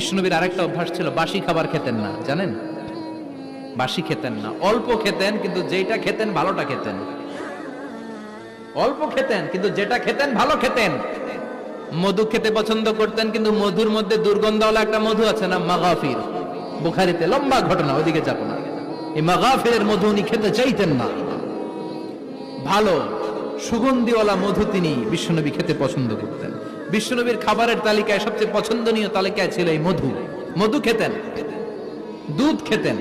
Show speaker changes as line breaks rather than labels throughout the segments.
বিষ্ণুনবীর আরেকটা অভ্যাস ছিল, বাসি খাবার খেতেন না, জানেন? বাসি খেতেন না। অল্প খেতেন, কিন্তু যেটা খেতেন, ভালোটা খেতেন। অল্প খেতেন, কিন্তু যেটা খেতেন, ভালো খেতেন। মধু খেতে পছন্দ করতেন, কিন্তু মধুর মধ্যে দুর্গন্ধওয়ালা একটা মধু আছে না, মাগাফির। বুখারিতে লম্বা ঘটনা ওদিকে যাব না। এই মাগাফিরের মধু উনি খেতে চাইতেন না। ভালো, সুগন্ধিওয়ালা মধু তিনি বিশ্বনবী খেতে পছন্দ করতেন। বিশ্বনবীর খাবারের তালিকায় সবচেয়ে পছন্দনীয় তালিকায় ছিল এই মধু। মধু খেতেন, দুধ খেতেন,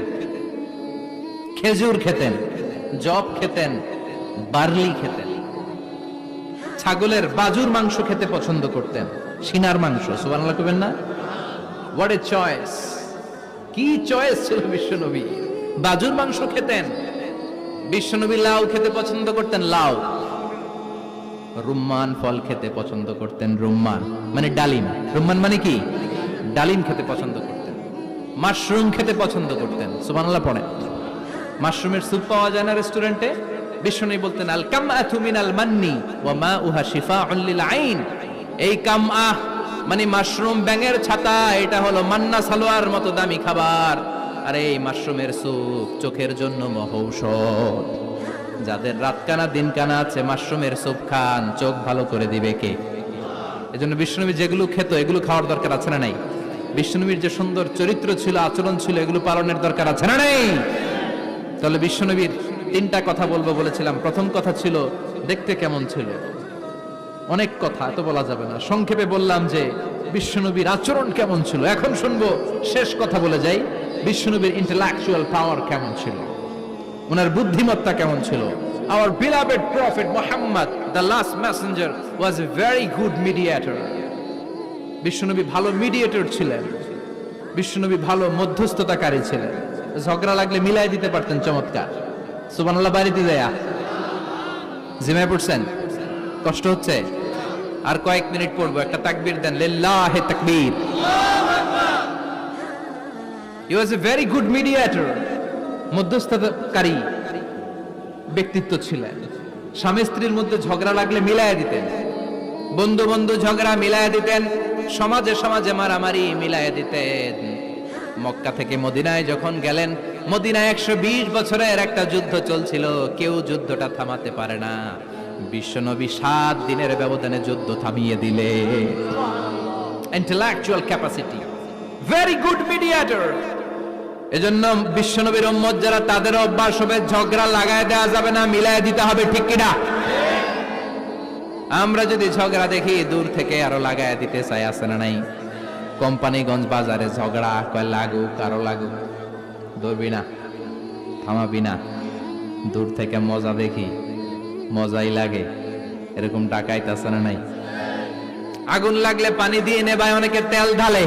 খেজুর খেতেন জব খেতেন, বার্লি খেতেন। ছাগলের বাজুর মাংস খেতে পছন্দ করতেন, সিনার মাংস, সুবহানাল্লাহ কবেন না? হোয়াট এ চয়েস কি চয়েস ছিল বিশ্বনবী? বাজুর মাংস খেতেন, বিশ্বনবী লাউ খেতে পছন্দ করতেন, লাউ। রুম্মান ফল খেতে পছন্দ করতেন রুম্মান। মানে ডালিম। রুম্মান মানে কি? ডালিম খেতে পছন্দ করতেন। মাশরুম খেতে পছন্দ করতেন। সুবহানাল্লাহ পড়েন। মাশরুমের স্যুপ পাওয়া যায় না রেস্টুরেন্টে? বিষ্ণু বলতেন, আল কাম মিন আল মান্নি ওয়া মা উহা শিফাউন লিল আইন। এই কাম আহ মানে মাশরুম ব্যাঙের ছাতা, এটা হলো মান্না সালোয়ার মতো দামি খাবার। আর এই মাশরুমের স্যুপ চোখের জন্য মহৌষধ। যাদের রাত কানা দিন আছে, মাশরুমের স্যুপ খান, চোখ ভালো করে দিবে কে? এজন্য বিষ্ণুনবী যেগুলো খেত, এগুলো খাওয়ার দরকার আছে না নাই? বিষ্ণুনবীর যে সুন্দর চরিত্র ছিল, আচরণ ছিল, এগুলো পালনের দরকার আছে না নাই? তাহলে বিশ্বনবীর তিনটা কথা বলব বলেছিলাম। প্রথম কথা ছিল, দেখতে কেমন ছিল? অনেক কথা, এত বলা যাবে না। সংক্ষেপে বললাম যে, বিশ্বনবীর আচরণ কেমন ছিল? এখন শুনব, শেষ কথা বলে যাই। বিশ্বনবীর ইন্টেলেকচুয়াল পাওয়ার কেমন ছিল? ওনার বুদ্ধিমত্তা কেমন ছিল? Our beloved prophet Muhammad, the last messenger, was a very good mediator. বিশ্বনবী ভালো মিডিয়েটর ছিলেন। বিশ্বনবী ভালো মধ্যস্থতাকারী ছিলেন। ঝগড়া লাগলে মিলাই দিতে পারতেন চমৎকার। সুবহানাল্লাহ বাড়িতে দেয়া জিমায় পড়ছেন? কষ্ট হচ্ছে? আর কয়েক মিনিট পড়ব, একটা তাকবীর দেন, লিল্লাহে তাকবীর। He was a very good mediator মধ্যস্থতাকারী ব্যক্তিত্ব ছিলেন। স্বামী স্ত্রীর মধ্যে ঝগড়া লাগলে মিলায় দিতেন। বন্ধু বন্ধু ঝগড়া মিলায় দিতেন। সমাজে সমাজে মারামারি মিলায় দিতেন। মক্কা থেকে মদিনায় যখন গেলেন, মদিনায় একশো বিশ বছরের একটা যুদ্ধ চলছিল। কেউ যুদ্ধটা থামাতে পারে না। বিশ্বনবী সাত দিনের ব্যবধানে যুদ্ধ থামিয়ে দিলে। Intellectual capacity very good mediator এজন্য বিশ্বনবীর উম্মত যারা তাদের অভ্যাস হবে, ঝগড়া লাগায় দেওয়া যাবে না, মিলায় দিতে হবে, ঠিক কিনা আমরা যদি ঝগড়া দেখি, দূর থেকে আরও লাগায় দিতে চাই, আছে না নাই? কোম্পানিগঞ্জ বাজারে ঝগড়া, কয় লাগুক, আরও লাগুক। ধরবি না, থামাবি না। দূর থেকে মজা দেখি, মজাই লাগে। এরকম ডাকাইতে আছে না নাই? আগুন লাগলে পানি দিয়ে নেবায়, অনেকে তেল ঢালে।